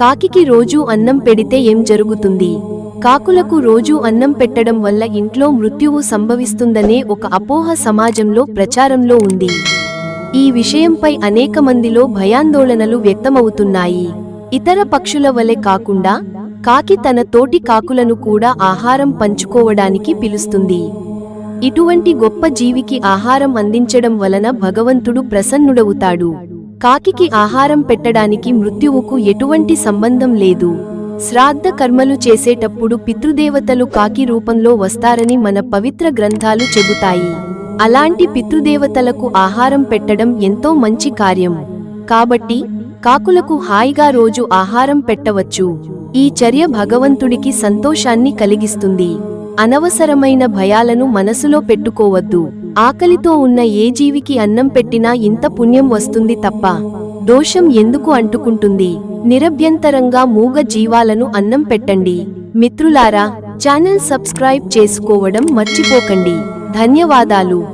కాకికి రోజూ అన్నం పెడితే ఏం జరుగుతుంది? కాకులకు రోజూ అన్నం పెట్టడం వల్ల ఇంట్లో మృత్యువు సంభవిస్తుందనే ఒక అపోహ సమాజంలో ప్రచారంలో ఉంది. ఈ విషయంపై అనేక మందిలో భయాందోళనలు వ్యక్తమవుతున్నాయి. ఇతర పక్షుల వలె కాకుండా కాకి తన తోటి కాకులను కూడా ఆహారం పంచుకోవడానికి పిలుస్తుంది. ఇటువంటి గొప్ప జీవికి ఆహారం అందించడం వలన భగవంతుడు ప్రసన్నుడవుతాడు. కాకికి ఆహారం పెట్టడానికి మృత్యువుకు ఎటువంటి సంబంధం లేదు. శ్రాద్ధ కర్మలు చేసేటప్పుడు పితృదేవతలు కాకి రూపంలో వస్తారని మన పవిత్ర గ్రంథాలు చెబుతాయి. అలాంటి పితృదేవతలకు ఆహారం పెట్టడం ఎంతో మంచి కార్యం. కాబట్టి కాకులకు హాయిగా రోజు ఆహారం పెట్టవచ్చు. ఈ చర్య భగవంతుడికి సంతోషాన్ని కలిగిస్తుంది. అనవసరమైన భయాలను మనసులో పెట్టుకోవద్దు. ఆకలితో ఉన్న ఏ జీవికి అన్నం పెట్టినా ఇంత పుణ్యం వస్తుంది తప్ప. దోషం ఎందుకు అంటుకుంటుంది? నిరభ్యంతరంగా మూగ జీవాలను అన్నం పెట్టండి. మిత్రులారా ఛానల్ సబ్స్క్రైబ్ చేసుకోవడం మర్చిపోకండి. ధన్యవాదాలు.